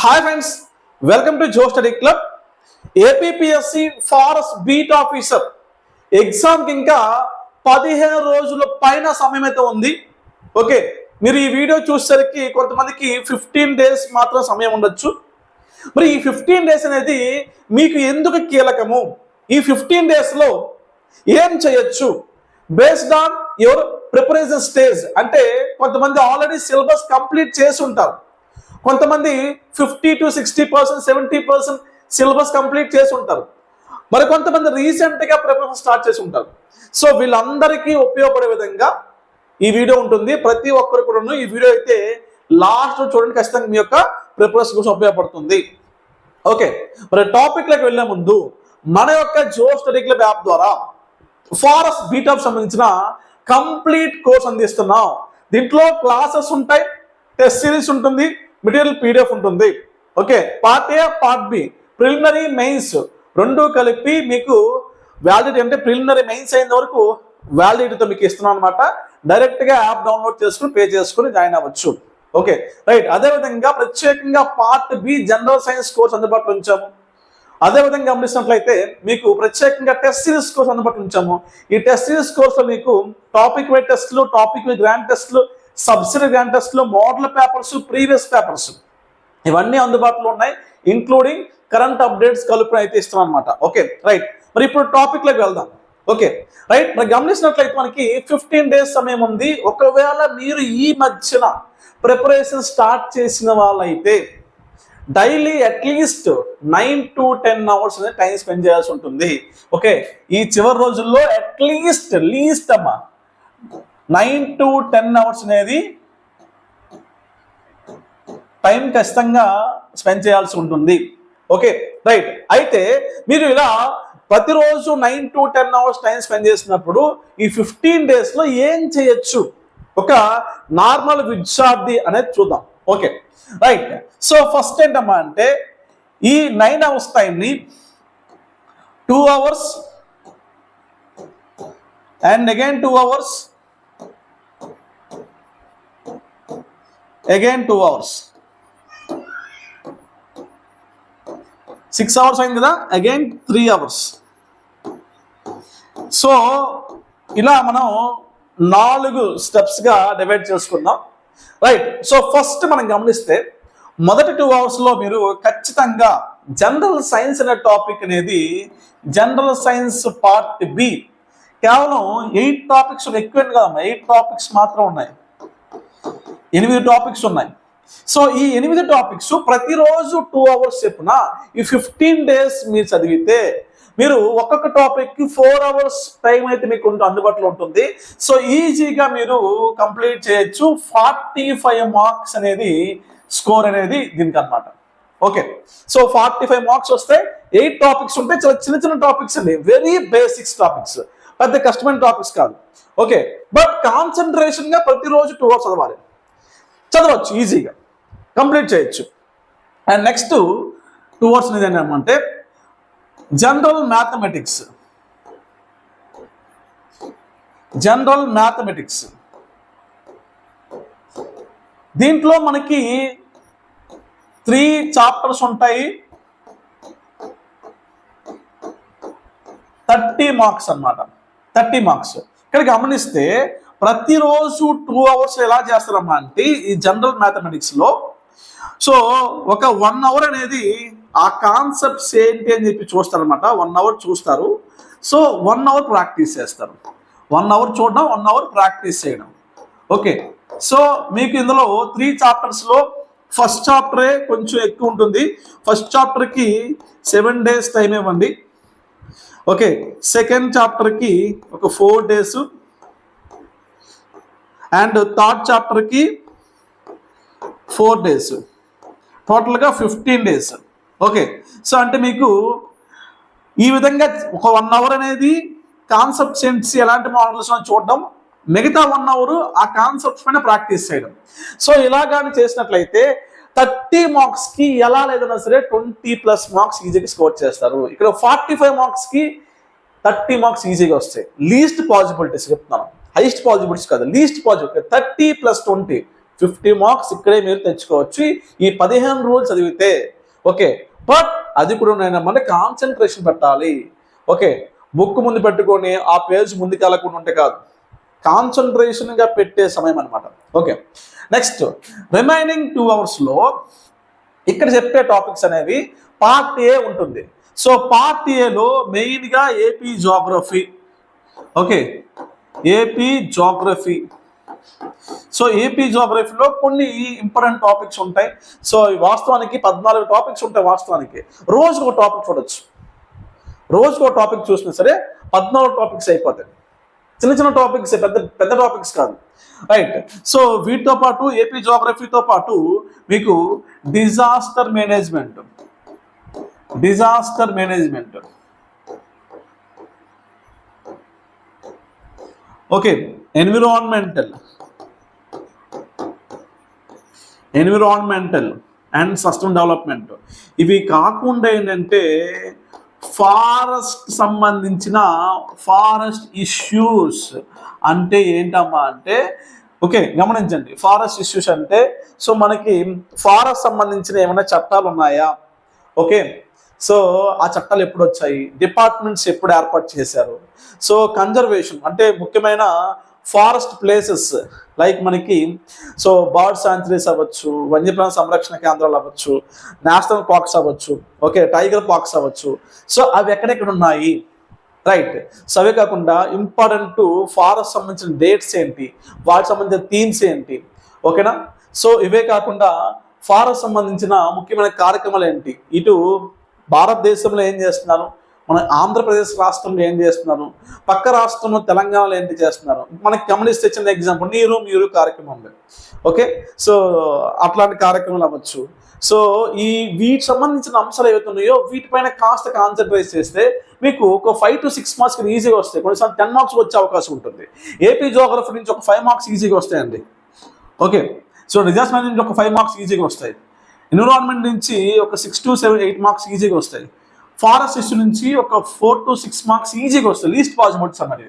Hi friends welcome to Jo study club APSC forest beat officer ఎగ్జామ్కి ఇంకా పదిహేను రోజుల పైన సమయం అయితే ఉంది. ఓకే మీరు ఈ వీడియో చూసేసరికి కొంతమందికి ఫిఫ్టీన్ డేస్ మాత్రం సమయం ఉండొచ్చు. మరి ఈ ఫిఫ్టీన్ డేస్ అనేది మీకు ఎందుకు కీలకము? ఈ ఫిఫ్టీన్ డేస్లో ఏం చేయొచ్చు? Based on your preparation stage అంటే కొంతమంది ఆల్రెడీ సిలబస్ కంప్లీట్ చేసి ఉంటారు. కొంతమంది fifty to sixty percent seventy percent syllabus complete చేసి ఉంటారు. మరి కొంతమంది రీసెంట్గా ప్రిపరేషన్ స్టార్ట్ చేసి ఉంటారు. సో వీళ్ళందరికీ ఉపయోగపడే విధంగా ఈ వీడియో ఉంటుంది. ప్రతి ఒక్కరు కూడా ఈ వీడియో అయితే లాస్ట్ చూడండి ఖచ్చితంగా మీ యొక్క ప్రిపరేషన్ కోసం ఉపయోగపడుతుంది. ఓకే మరి టాపిక్లకు వెళ్ళే ముందు మన యొక్క జో స్టడీ క్లబ్ యాప్ ద్వారా ఫారెస్ట్ బీటాప్ సంబంధించిన కంప్లీట్ కోర్స్ అందిస్తున్నాం. దీంట్లో క్లాసెస్ ఉంటాయి టెస్ట్ సిరీస్ ఉంటుంది. మెటీరియల్ పీడిఎఫ్ ఉంటుంది. Okay part A part B preliminary mains రెండు కలిపి మీకు వ్యాలిడిటీ అంటే ప్రిలిమినరీ మెయిన్స్ అయిన వరకు వ్యాలిడిటీతో మీకు ఇస్తున్నాం అనమాట డైరెక్ట్గా యాప్ డౌన్లోడ్ చేసుకుని పే చేసుకుని జాయిన్ అవ్వచ్చు. ఓకే రైట్ అదేవిధంగా ప్రత్యేకంగా part B general science course అందుబాటులో ఉంచాము. అదేవిధంగా గమనించినట్లయితే మీకు ప్రత్యేకంగా టెస్ట్ సిరీస్ కోర్స్ అందుబాటులో ఉంచాము. ఈ టెస్ట్ సిరీస్ కోర్సులో మీకు టాపిక్ వై టెస్ట్లు టాపిక్ వై గ్రాండ్ టెస్ట్లు subsidy grand model papers previous papers. ఇవన్నీ అందుబాటులో ఉన్నాయి ఇంక్లూడింగ్ కరెంట్ అప్డేట్స్ కలుపుని అయితే ఇస్తున్నాం అనమాట ఓకే రైట్ మరి ఇప్పుడు టాపిక్లోకి వెళ్దాం. ఓకే రైట్ మరి గమనించినట్లయితే మనకి ఫిఫ్టీన్ డేస్ సమయం ఉంది. ఒకవేళ మీరు ఈ మధ్యన ప్రిపరేషన్ స్టార్ట్ చేసిన వాళ్ళైతే daily at least nine to ten hours అనేది టైం స్పెండ్ చేయాల్సి ఉంటుంది. ఓకే ఈ చివరి రోజుల్లో అట్లీస్ట్ లీస్ట్ అమ్మా నైన్ టు టెన్ అవర్స్ అనేది టైం ఖచ్చితంగా స్పెండ్ చేయాల్సి ఉంటుంది. Okay right. అయితే మీరు ఇలా ప్రతిరోజు nine to ten hours time spend చేసినప్పుడు ఈ ఫిఫ్టీన్ డేస్లో ఏం చేయొచ్చు? ఒక నార్మల్ విద్యార్థి అనేది చూద్దాం. Okay right. సో ఫస్ట్ ఏంటమ్మా అంటే ఈ నైన్ అవర్స్ టైంని two hours and again two hours again two hours six hours అయింది కదా? అగైన్ త్రీ అవర్స్ సో ఇలా మనం నాలుగు స్టెప్స్గా డివైడ్ చేసుకుందాం. రైట్ సో ఫస్ట్ మనం గమనిస్తే మొదటి టూ అవర్స్లో మీరు ఖచ్చితంగా జనరల్ సైన్స్ అనే టాపిక్ అనేది జనరల్ సైన్స్ పార్ట్ బి కేవలం ఎయిట్ టాపిక్స్ ఎక్కువ కదమ్మా? ఎయిట్ టాపిక్స్ మాత్రం ఉన్నాయి. ఎనిమిది టాపిక్స్ ఉన్నాయి. సో ఈ ఎనిమిది టాపిక్స్ ప్రతిరోజు టూ అవర్స్ చెప్పిన ఈ ఫిఫ్టీన్ డేస్ మీరు చదివితే మీరు ఒక్కొక్క టాపిక్కి ఫోర్ అవర్స్ టైం అయితే మీకు అందుబాటులో ఉంటుంది. సో ఈజీగా మీరు కంప్లీట్ చేయొచ్చు. ఫార్టీ ఫైవ్ మార్క్స్ అనేది స్కోర్ అనేది దీనికి అనమాట okay so forty five marks వస్తే ఎయిట్ టాపిక్స్ ఉంటే చాలా చిన్న చిన్న టాపిక్స్ అండి. వెరీ బేసిక్స్ టాపిక్స్ పెద్ద కష్టమైన టాపిక్స్ కాదు. ఓకే బట్ కాన్సన్ట్రేషన్గా ప్రతిరోజు టూ అవర్స్ చదవాలి. చదవచ్చు ఈజీగా కంప్లీట్ చేయొచ్చు. అండ్ నెక్స్ట్ టూ అవర్స్ ఏంటంటే జనరల్ మ్యాథమెటిక్స్ జనరల్ మ్యాథమెటిక్స్ దీంట్లో మనకి త్రీ చాప్టర్స్ ఉంటాయి. థర్టీ మార్క్స్ అన్నమాట. థర్టీ మార్క్స్ ఇక్కడ గమనిస్తే ప్రతిరోజు టూ అవర్స్ ఎలా చేస్తారమ్మా అంటే ఈ జనరల్ మ్యాథమెటిక్స్లో సో ఒక వన్ అవర్ అనేది ఆ కాన్సెప్ట్స్ ఏంటి అని చెప్పి చూస్తారనమాట వన్ అవర్ చూస్తారు. సో వన్ అవర్ ప్రాక్టీస్ చేస్తారు. వన్ అవర్ చూడడం వన్ అవర్ ప్రాక్టీస్ చేయడం. ఓకే సో మీకు ఇందులో త్రీ చాప్టర్స్లో ఫస్ట్ చాప్టరే కొంచెం ఎక్కువ ఉంటుంది. ఫస్ట్ చాప్టర్కి సెవెన్ డేస్ టైం ఇవ్వండి. ఓకే సెకండ్ చాప్టర్కి ఒక ఫోర్ డేస్ అండ్ థర్డ్ చాప్టర్కి ఫోర్ డేస్ టోటల్గా ఫిఫ్టీన్ డేస్ ఓకే సో అంటే మీకు ఈ విధంగా ఒక వన్ అవర్ అనేది కాన్సెప్ట్స్ ఏంటి ఎలాంటి మోడల్స్ చూడడం మిగతా వన్ అవర్ ఆ కాన్సెప్ట్స్ పైన ప్రాక్టీస్ చేయడం. సో ఇలా కానీ చేసినట్లయితే థర్టీ మార్క్స్కి ఎలా లేదన్నా సరే ట్వంటీ ప్లస్ మార్క్స్ ఈజీగా స్కోర్ చేస్తారు. ఇక్కడ ఫార్టీ ఫైవ్ మార్క్స్కి థర్టీ మార్క్స్ ఈజీగా వస్తాయి. లీస్ట్ పాసిబిలిటీస్ చెప్తున్నాను. హైయెస్ట్ పాజిబిలిటీస్ కాదు least possibility thirty plus twenty fifty marks ఇక్కడే మీరు తెచ్చుకోవచ్చు. ఈ పదిహేను రోజులు చదివితే ఓకే బట్ అది కూడా నేను మన కాన్సన్ట్రేషన్ పెట్టాలి. ఓకే బుక్ ముందు పెట్టుకొని ఆ పేజ్ ముందుకు వెళ్ళకుండా ఉంటే కాదు. కాన్సన్ట్రేషన్గా పెట్టే సమయం అనమాట ఓకే నెక్స్ట్ రిమైనింగ్ టూ అవర్స్లో ఇక్కడ చెప్పే టాపిక్స్ అనేవి పార్ట్ ఏ ఉంటుంది. సో పార్ట్ ఏలో మెయిన్గా AP geography okay AP geography so AP జోగ్రఫీలో కొన్ని ఇంపార్టెంట్ టాపిక్స్ ఉంటాయి. సో వాస్తవానికి పద్నాలుగు టాపిక్స్ ఉంటాయి వాస్తవానికి. రోజుకు ఒక టాపిక్ చూడొచ్చు. రోజుకు ఒక టాపిక్ చూసినా సరే పద్నాలుగు టాపిక్స్ అయిపోతాయి. చిన్న చిన్న టాపిక్స్ పెద్ద పెద్ద టాపిక్స్ కాదు. రైట్ సో వీటితో పాటు ఏపీ జోగ్రఫీతో పాటు మీకు disaster management disaster management okay environmental environmental and sustain development ఇవి కాకుండా ఏంటంటే ఫారెస్ట్ సంబంధించిన ఫారెస్ట్ ఇష్యూస్ అంటే ఏంటమ్మా అంటే ఓకే గమనించండి. ఫారెస్ట్ ఇష్యూస్ అంటే సో మనకి ఫారెస్ట్ సంబంధించిన ఏమైనా చట్టాలు ఉన్నాయా? ఓకే సో ఆ చట్టాలు ఎప్పుడు వచ్చాయి డిపార్ట్మెంట్స్ ఎప్పుడు ఏర్పాటు చేశారు? సో కన్జర్వేషన్ అంటే ముఖ్యమైన ఫారెస్ట్ ప్లేసెస్ లైక్ మనకి సో బర్డ్ సాంచురీస్ అవ్వచ్చు వన్యప్రాణ సంరక్షణ కేంద్రాలు అవ్వచ్చు నేషనల్ పార్క్స్ అవ్వచ్చు ఓకే టైగర్ పార్క్స్ అవ్వచ్చు. సో అవి ఎక్కడెక్కడ ఉన్నాయి? రైట్. సో అవే కాకుండా ఇంపార్టెంట్ ఫారెస్ట్ సంబంధించిన డేట్స్ ఏంటి? వాటికి సంబంధించిన థీమ్స్ ఏంటి? ఓకేనా? సో ఇవే కాకుండా ఫారెస్ట్ సంబంధించిన ముఖ్యమైన కార్యక్రమాలు ఏంటి? ఇటు భారతదేశంలో ఏం చేస్తున్నారు? మన ఆంధ్రప్రదేశ్ రాష్ట్రంలో ఏం చేస్తున్నారు? పక్క రాష్ట్రంలో తెలంగాణలో ఏంటి చేస్తున్నారు? మనకి కమ్యూనిస్ట్ ఇచ్చిన ఎగ్జాంపుల్ నీరు మీరు కార్యక్రమం ఉంది. ఓకే? సో అట్లాంటి కార్యక్రమాలు అవ్వచ్చు. సో ఈ వీటికి సంబంధించిన అంశాలు ఏవైతే ఉన్నాయో వీటిపైన కాస్త కాన్సన్ట్రేట్ చేస్తే మీకు ఒక ఫైవ్ టు సిక్స్ మార్క్స్ ఈజీగా వస్తాయి. కొన్నిసార్లు టెన్ మార్క్స్ వచ్చే అవకాశం ఉంటుంది. ఏపీ జోగ్రఫీ నుంచి ఒక ఫైవ్ మార్క్స్ ఈజీగా వస్తాయండి. ఓకే? సో రిజర్వ్స్ నుంచి ఒక ఫైవ్ మార్క్స్ ఈజీగా వస్తాయి. ఎన్విరాన్మెంట్ నుంచి ఒక six to seven eight marks ఈజీగా వస్తాయి. ఫారెస్ట్ ఇష్యూ నుంచి ఒక ఫోర్ టు సిక్స్ మార్క్స్ ఈజీగా వస్తాయి. లీస్ట్ పాజిబిలిటీస్ అనేది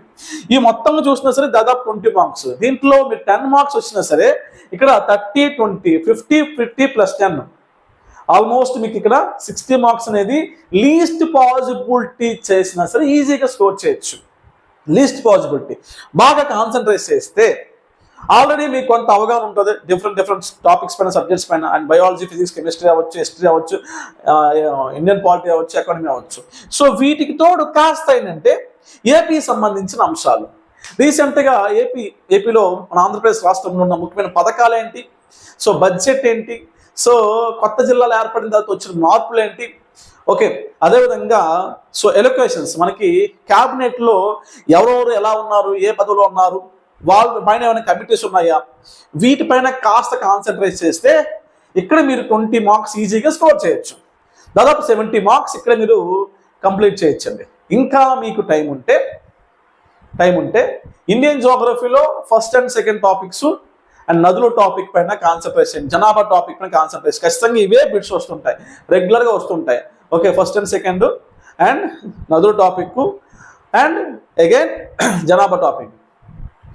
ఈ మొత్తం చూసినా సరే దాదాపు ట్వంటీ మార్క్స్ దీంట్లో మీరు టెన్ మార్క్స్ వచ్చినా సరే ఇక్కడ thirty twenty fifty fifty plus ten almost మీకు ఇక్కడ సిక్స్టీ మార్క్స్ అనేది లీస్ట్ పాజిబిలిటీ చేసినా సరే ఈజీగా స్కోర్ చేయొచ్చు. లీస్ట్ పాజిబిలిటీ బాగా కాన్సన్ట్రేట్ చేస్తే ఆల్రెడీ మీకు కొంత అవగాహన ఉంటుంది. డిఫరెంట్ డిఫరెంట్ టాపిక్స్ పైన సబ్జెక్ట్స్ పైన అండ్ బయాలజీ ఫిజిక్స్ కెమిస్ట్రీ అవ్వచ్చు హిస్టరీ అవ్వచ్చు ఇండియన్ పాలిటీ అవ్వచ్చు ఎకానమీ అవ్వచ్చు. సో వీటికి తోడు కాస్త ఏంటంటే ఏపీ సంబంధించిన అంశాలు. రీసెంట్గా ఏపీ ఏపీలో మన ఆంధ్రప్రదేశ్ రాష్ట్రంలో ఉన్న ముఖ్యమైన పథకాలు ఏంటి? సో బడ్జెట్ ఏంటి? సో కొత్త జిల్లాలు ఏర్పడిన తర్వాత వచ్చిన మార్పులు ఏంటి? ఓకే అదేవిధంగా సో ఎలొకేషన్స్ మనకి క్యాబినెట్లో ఎవరెవరు ఎలా ఉన్నారు? ఏ పదవిలో ఉన్నారు? వాళ్ళ పైన ఏమైనా కమిటీస్ ఉన్నాయా? వీటిపైన కాస్త కాన్సన్ట్రేట్ చేస్తే ఇక్కడ మీరు ట్వంటీ మార్క్స్ ఈజీగా స్కోర్ చేయొచ్చు. దాదాపు సెవెంటీ మార్క్స్ ఇక్కడ మీరు కంప్లీట్ చేయొచ్చండి. ఇంకా మీకు టైం ఉంటే టైం ఉంటే Indian జోగ్రఫీలో first and second topics and నదుల టాపిక్ పైన కాన్సన్ట్రేషన్ జనాభా టాపిక్ పైన కాన్సన్ట్రేషన్ ఖచ్చితంగా ఇవే బిట్స్ వస్తుంటాయి. రెగ్యులర్గా వస్తుంటాయి. Okay first and second and నదుల టాపిక్ అండ్ అగైన్ జనాభా టాపిక్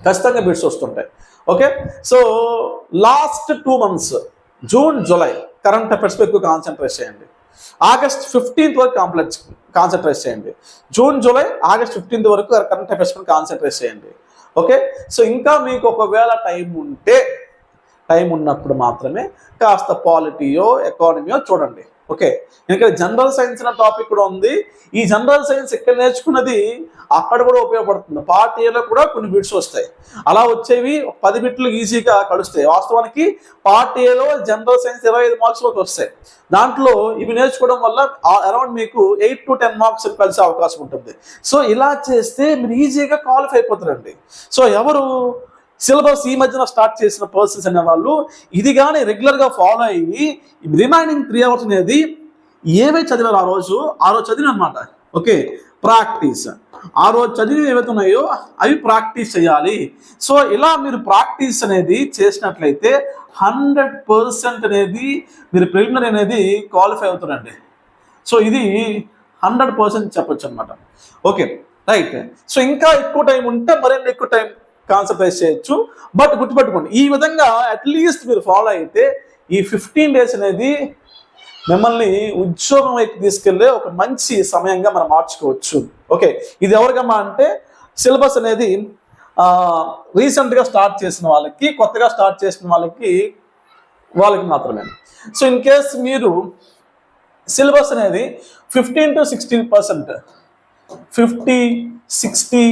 ఖచ్చితంగా బిడ్స్ వస్తుంటాయి. Okay so last two months June July current affairs ఎక్కువ కాన్సన్ట్రేట్ చేయండి. ఆగస్ట్ ఫిఫ్టీన్త్ వరకు కాంప్లెక్స్ కాన్సన్ట్రేట్ చేయండి. జూన్ జూలై ఆగస్ట్ ఫిఫ్టీన్త్ వరకు కరెంట్ అఫైర్స్ పైన కాన్సన్ట్రేట్ చేయండి. ఓకే సో ఇంకా మీకు ఒకవేళ టైం ఉంటే టైం ఉన్నప్పుడు మాత్రమే కాస్త పాలిటీయో ఎకానమీయో చూడండి. ఓకే. ఎందుకంటే జనరల్ సైన్స్ అనే టాపిక్ కూడా ఉంది. ఈ జనరల్ సైన్స్ ఇక్కడ నేర్చుకున్నది అక్కడ కూడా ఉపయోగపడుతుంది. పార్ట్ ఏలో కూడా కొన్ని బిట్స్ వస్తాయి. అలా వచ్చేవి పది బిట్లు ఈజీగా కలుస్తాయి. వాస్తవానికి పార్ట్ ఏలో జనరల్ సైన్స్ ఇరవై ఐదు మార్క్స్ వరకు వస్తాయి. దాంట్లో ఇవి నేర్చుకోవడం వల్ల అరౌండ్ మీకు ఎయిట్ టు టెన్ మార్క్స్ కలిసే అవకాశం ఉంటుంది. సో ఇలా చేస్తే మీరు ఈజీగా క్వాలిఫై అయిపోతారండి. సో ఎవరు సిలబస్ ఈ మధ్యన స్టార్ట్ చేసిన పర్సన్స్ అనే వాళ్ళు ఇది కానీ రెగ్యులర్గా ఫాలో అయ్యి రిమైనింగ్ త్రీ అవర్స్ అనేది ఏవే చదివారు ఆ రోజు? ఆ రోజు చదివిన అనమాట ఓకే ప్రాక్టీస్ ఆ రోజు చదివి ఏవైతే ఉన్నాయో అవి ప్రాక్టీస్ చేయాలి. సో ఇలా మీరు ప్రాక్టీస్ అనేది చేసినట్లయితే హండ్రెడ్ పర్సెంట్ అనేది మీరు ప్రిలిమినరీ అనేది క్వాలిఫై అవుతారండి. సో ఇది హండ్రెడ్ పర్సెంట్ చెప్పొచ్చు అనమాట ఓకే రైట్ సో ఇంకా ఎక్కువ టైం ఉంటే మరిన్ని ఎక్కువ టైం కాన్సన్ట్రేట్ చేయొచ్చు. బట్ గుర్తుపెట్టుకోండి ఈ విధంగా అట్లీస్ట్ మీరు ఫాలో అయితే ఈ ఫిఫ్టీన్ డేస్ అనేది మిమ్మల్ని ఉద్యోగం వైపు తీసుకెళ్ళే ఒక మంచి సమయంగా మనం మార్చుకోవచ్చు. ఓకే ఇది ఎవరికమ్మా అంటే సిలబస్ అనేది రీసెంట్గా స్టార్ట్ చేసిన వాళ్ళకి కొత్తగా స్టార్ట్ చేసిన వాళ్ళకి వాళ్ళకి మాత్రమే. సో ఇన్ కేస్ మీరు సిలబస్ అనేది fifteen to sixteen percent fifty sixty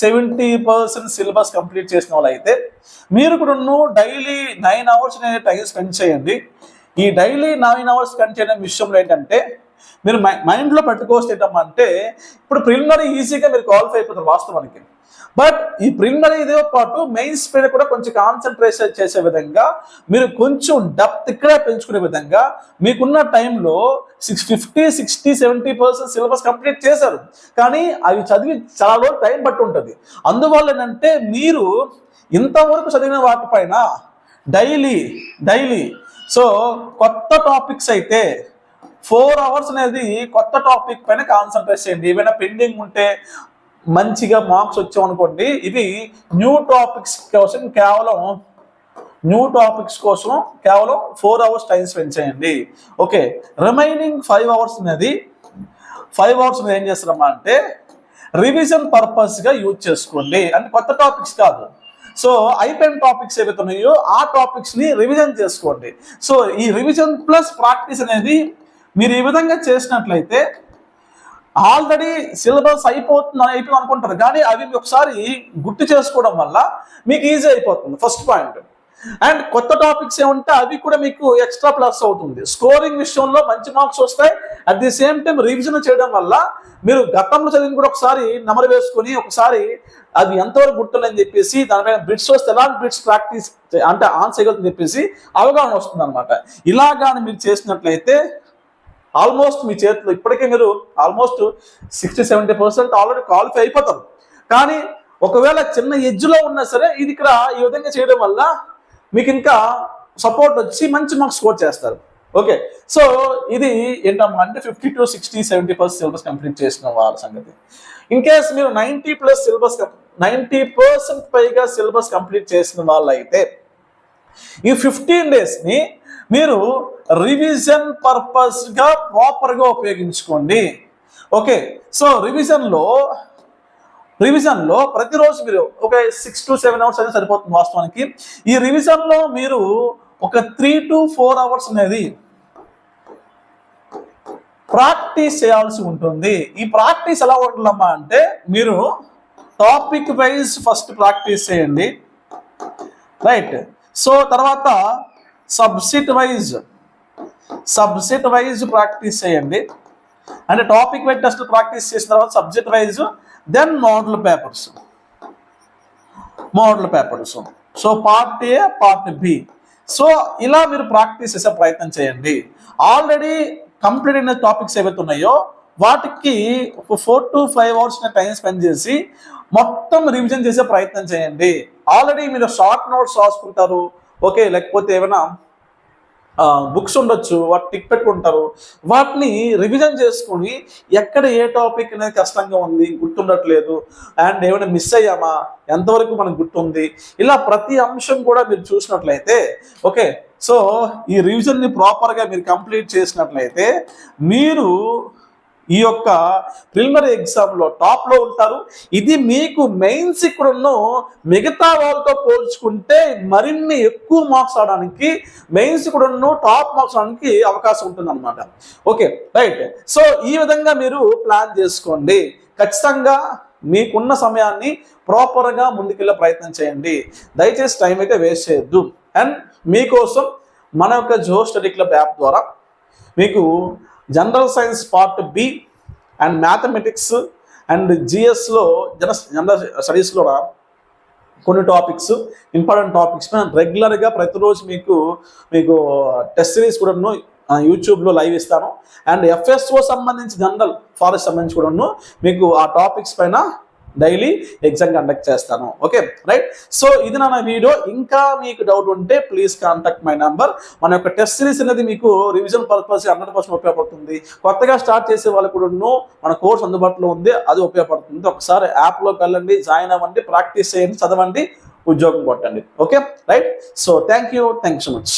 seventy percent syllabus complete చేసిన వాళ్ళు అయితే మీరు కూడా డైలీ నైన్ అవర్స్ అనేది టైం స్పెండ్ చేయండి. ఈ డైలీ నైన్ అవర్స్ స్పెండ్ చేయడం విషయంలో ఏంటంటే మీరు మైండ్లో పెట్టుకోవచ్చు ఏంటంటే ఇప్పుడు ప్రిలిమినరీ ఈజీగా మీరు క్వాలిఫై అయిపోతారు వాస్తవానికి. బట్ ఈ ప్రిలిమినరీతో పాటు మెయిన్స్ పైన కూడా కొంచెం కాన్సన్ట్రేషన్ చేసే విధంగా మీరు కొంచెం డెప్త్ ఇక్కడే పెంచుకునే విధంగా మీకున్న టైంలో six fifty sixty seventy percent syllabus complete చేశారు. కానీ అవి చదివి చాలా రోజులు టైం పట్టి ఉంటుంది అందువల్ల ఏంటంటే మీరు ఇంతవరకు చదివిన వాటిపైన డైలీ డైలీ సో కొత్త టాపిక్స్ అయితే ఫోర్ అవర్స్ అనేది కొత్త టాపిక్ పైన కాన్సన్ట్రేట్ చేయండి. ఏమైనా పెండింగ్ ఉంటే మంచిగా మార్క్స్ వచ్చామనుకోండి ఇది న్యూ టాపిక్స్ కోసం కేవలం న్యూ టాపిక్స్ కోసం కేవలం ఫోర్ అవర్స్ టైం స్పెండ్ చేయండి. ఓకే రిమైనింగ్ ఫైవ్ అవర్స్ అనేది ఫైవ్ అవర్స్ ఏం చేస్తారమ్మా అంటే రివిజన్ పర్పస్గా యూజ్ చేసుకోండి. అంటే కొత్త టాపిక్స్ కాదు. సో అయిపోయిన టాపిక్స్ ఏవైతే ఉన్నాయో ఆ టాపిక్స్ని రివిజన్ చేసుకోండి. సో ఈ రివిజన్ ప్లస్ ప్రాక్టీస్ అనేది మీరు ఈ విధంగా చేసినట్లయితే ఆల్రెడీ సిలబస్ అయిపోతుంది అయిపోయింది అనుకుంటారు. కానీ అవి ఒకసారి గుర్తు చేసుకోవడం వల్ల మీకు ఈజీ అయిపోతుంది. ఫస్ట్ పాయింట్ అండ్ కొత్త టాపిక్స్ ఏముంటే అవి కూడా మీకు ఎక్స్ట్రా ప్లస్ అవుతుంది. స్కోరింగ్ విషయంలో మంచి మార్క్స్ వస్తాయి. At the same time revision చేయడం వల్ల మీరు గతంలో చదివిన కూడా ఒకసారి నెమరు వేసుకొని ఒకసారి అది ఎంతవరకు గుర్తుందని చెప్పేసి దానిపైన బ్రిడ్స్ వస్తే ఎలాంటి బ్రిడ్స్ ప్రాక్టీస్ అంటే ఆన్ చేయగలుగుతుంది చెప్పేసి అవగాహన వస్తుంది అనమాట ఇలా కానీ మీరు చేసినట్లయితే ఆల్మోస్ట్ మీ చేతిలో ఇప్పటికే మీరు almost sixty seventy percent already qualify అయిపోతారు. కానీ ఒకవేళ చిన్న ఎడ్జ్లో ఉన్నా సరే ఇది ఇక్కడ ఈ విధంగా చేయడం వల్ల మీకు ఇంకా సపోర్ట్ వచ్చి మంచి మార్క్స్ స్కోర్ చేస్తారు. ఓకే. సో ఇది ఏంటమ్మా అంటే fifty to sixty seventy percent syllabus complete చేసిన వాళ్ళ సంగతి. ఇన్ కేస్ మీరు ninety plus syllabus ninety percent పైగా సిలబస్ కంప్లీట్ చేసిన వాళ్ళు అయితే ఈ ఫిఫ్టీన్ డేస్ని మీరు రివిజన్ పర్పస్గా ప్రాపర్గా ఉపయోగించుకోండి. ఓకే సో రివిజన్లో రివిజన్లో ప్రతిరోజు మీరు ఒక సిక్స్ టు సెవెన్ అవర్స్ అనేది సరిపోతుంది వాస్తవానికి. ఈ రివిజన్లో మీరు ఒక త్రీ టు ఫోర్ అవర్స్ అనేది ప్రాక్టీస్ చేయాల్సి ఉంటుంది. ఈ ప్రాక్టీస్ ఎలా ఉంటుందమ్మా అంటే మీరు టాపిక్ వైజ్ ఫస్ట్ ప్రాక్టీస్ చేయండి. రైట్ సో తర్వాత సబ్సిట్ వైజ్ సబ్జెక్ట్ వైజ్ ప్రాక్టీస్ చేయండి. అంటే టాపిక్ వైజ్ టెస్ట్ ప్రాక్టీస్ చేసిన తర్వాత subject wise then model papers model papers so part A part B so ఇలా మీరు ప్రాక్టీస్ చేసే ప్రయత్నం చేయండి. ఆల్రెడీ కంప్లీట్ అయిన టాపిక్స్ ఏవైతే ఉన్నాయో వాటికి four to five hours time spend చేసి మొత్తం రివిజన్ చేసే ప్రయత్నం చేయండి. ఆల్రెడీ మీరు షార్ట్ నోట్స్ రాసుకుంటారు. ఓకే లేకపోతే ఏమైనా బుక్స్ ఉండొచ్చు వాటి టిక్ పెట్టుకుంటారు. వాటిని రివిజన్ చేసుకొని ఎక్కడ ఏ టాపిక్ అనేది కష్టంగా ఉంది గుర్తుండట్లేదు అండ్ ఏమైనా మిస్ అయ్యామా ఎంతవరకు మనకు గుర్తుంది ఇలా ప్రతి అంశం కూడా మీరు చూసినట్లయితే ఓకే సో ఈ రివిజన్ని ప్రాపర్గా మీరు కంప్లీట్ చేసినట్లయితే మీరు ఈ యొక్క ప్రిలిమినరీ ఎగ్జామ్లో టాప్లో ఉంటారు. ఇది మీకు మెయిన్స్ ఇక్కడున్న మిగతా వాళ్ళతో పోల్చుకుంటే మరిన్ని ఎక్కువ మార్క్స్ రావడానికి మెయిన్స్ ఇక్కడున్న టాప్ మార్క్స్ రావడానికి అవకాశం ఉంటుంది ఓకే రైట్ సో ఈ విధంగా మీరు ప్లాన్ చేసుకోండి. ఖచ్చితంగా మీకున్న సమయాన్ని ప్రాపర్గా ముందుకెళ్ళే ప్రయత్నం చేయండి. దయచేసి టైం అయితే వేస్ట్ చేయొద్దు. అండ్ మీకోసం మన యొక్క జో స్టడీ క్లబ్ యాప్ ద్వారా మీకు general science part B and mathematics and జిఎస్లో జన జనరల్ స్టడీస్లో కొన్ని టాపిక్స్ ఇంపార్టెంట్ టాపిక్స్ రెగ్యులర్గా ప్రతిరోజు మీకు మీకు టెస్ట్ సిరీస్ కూడాను యూట్యూబ్లో లైవ్ ఇస్తాను. అండ్ ఎఫ్ఎస్ఓ సంబంధించి జనరల్ ఫారెస్ట్ సంబంధించి కూడాను మీకు ఆ టాపిక్స్ పైన డైలీ ఎగ్జామ్ కండక్ట్ చేస్తాను. ఓకే? రైట్? సో ఇది నా వీడియో. ఇంకా మీకు డౌట్ ఉంటే ప్లీజ్ కాంటాక్ట్ మై నంబర్. మన యొక్క టెస్ట్ సిరీస్ అనేది మీకు రివిజన్ పర్పస్ హండ్రెడ్ పర్సెంట్ ఉపయోగపడుతుంది. కొత్తగా స్టార్ట్ చేసే వాళ్ళు కూడా మన కోర్స్ అందుబాటులో ఉంది అది ఉపయోగపడుతుంది. ఒకసారి యాప్లోకి వెళ్ళండి జాయిన్ అవ్వండి ప్రాక్టీస్ చేయండి చదవండి ఉద్యోగం కొట్టండి. Okay? Right? So thank you thank so much